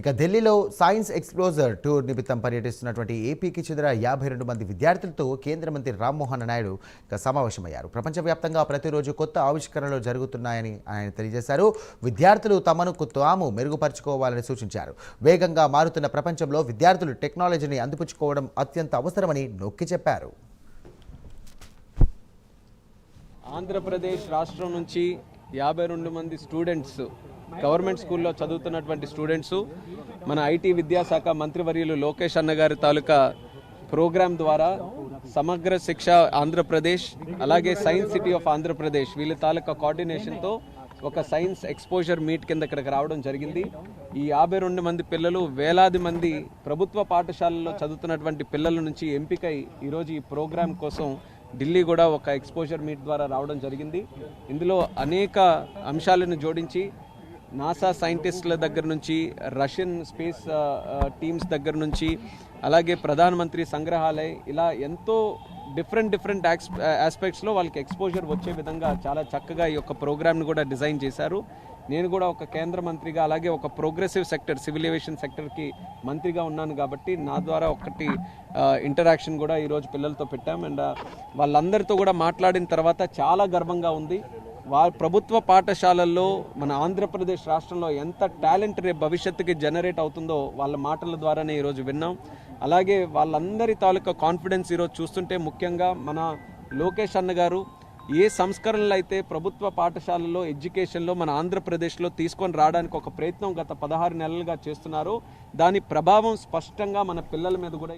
ఇక ఢిల్లీలో science ఎక్స్ప్లోజర్ tour నిమిత్తం పర్యటిస్తున్నటువంటి ఏపీకి చెందిన యాభై రెండు మంది విద్యార్థులతో కేంద్ర మంత్రి రామ్మోహన్ నాయుడు ఇక సమావేశమయ్యారు. ప్రపంచవ్యాప్తంగా ప్రతిరోజు కొత్త ఆవిష్కరణలు జరుగుతున్నాయని ఆయన తెలియజేశారు. విద్యార్థులు తమను తాము మెరుగుపరుచుకోవాలని సూచించారు. వేగంగా మారుతున్న ప్రపంచంలో విద్యార్థులు టెక్నాలజీని అందిపుచ్చుకోవడం అత్యంత అవసరమని నొక్కి చెప్పారు. ఆంధ్రప్రదేశ్ రాష్ట్రం నుంచి యాభై రెండు మంది స్టూడెంట్స్ గవర్నమెంట్ స్కూల్లో చదువుతున్నటువంటి స్టూడెంట్స్ మన ఐటీ విద్యాశాఖ మంత్రివర్యులు లోకేష్ అన్న గారి తాలూకా ప్రోగ్రాం ద్వారా సమగ్ర శిక్ష ఆంధ్రప్రదేశ్ అలాగే సైన్స్ సిటీ ఆఫ్ ఆంధ్రప్రదేశ్ వీళ్ళ తాలూకా కోఆర్డినేషన్తో ఒక సైన్స్ ఎక్స్పోజర్ మీట్ కింద ఇక్కడికి రావడం జరిగింది. ఈ యాభై రెండు మంది పిల్లలు వేలాది మంది ప్రభుత్వ పాఠశాలల్లో చదువుతున్నటువంటి పిల్లల నుంచి ఎంపికై ఈరోజు ఈ ప్రోగ్రాం కోసం ఢిల్లీ కూడా ఒక ఎక్స్పోజర్ మీట్ ద్వారా రావడం జరిగింది. ఇందులో అనేక అంశాలను జోడించి నాసా సైంటిస్టుల దగ్గర నుంచి రష్యన్ స్పేస్ టీమ్స్ దగ్గర నుంచి అలాగే ప్రధానమంత్రి సంగ్రహాలయ ఇలా ఎంతో డిఫరెంట్ డిఫరెంట్ ఆస్పెక్ట్స్లో వాళ్ళకి ఎక్స్పోజర్ వచ్చే విధంగా చాలా చక్కగా ఈ యొక్క ప్రోగ్రామ్ని కూడా డిజైన్ చేశారు. నేను కూడా ఒక కేంద్ర మంత్రిగా అలాగే ఒక ప్రోగ్రెసివ్ సెక్టర్ సివిల్ ఏవియేషన్ సెక్టర్కి మంత్రిగా ఉన్నాను కాబట్టి నా ద్వారా ఒకటి ఇంటరాక్షన్ కూడా ఈరోజు పిల్లలతో పెట్టాం. అండ్ వాళ్ళందరితో కూడా మాట్లాడిన తర్వాత చాలా గర్వంగా ఉంది. వా ప్రభుత్వ పాఠశాలల్లో మన ఆంధ్రప్రదేశ్ రాష్ట్రంలో ఎంత టాలెంట్ రేపు భవిష్యత్తుకి జనరేట్ అవుతుందో వాళ్ళ మాటల ద్వారానే ఈరోజు విన్నాం. అలాగే వాళ్ళందరి తాలూకా కాన్ఫిడెన్స్ ఈరోజు చూస్తుంటే ముఖ్యంగా మన లోకేష్ అన్న గారు ఏ సంస్కరణలు అయితే ప్రభుత్వ పాఠశాలల్లో ఎడ్యుకేషన్లో మన ఆంధ్రప్రదేశ్లో తీసుకొని రావడానికి ఒక ప్రయత్నం గత పదహారు నెలలుగా చేస్తున్నారో దాని ప్రభావం స్పష్టంగా మన పిల్లల మీద కూడా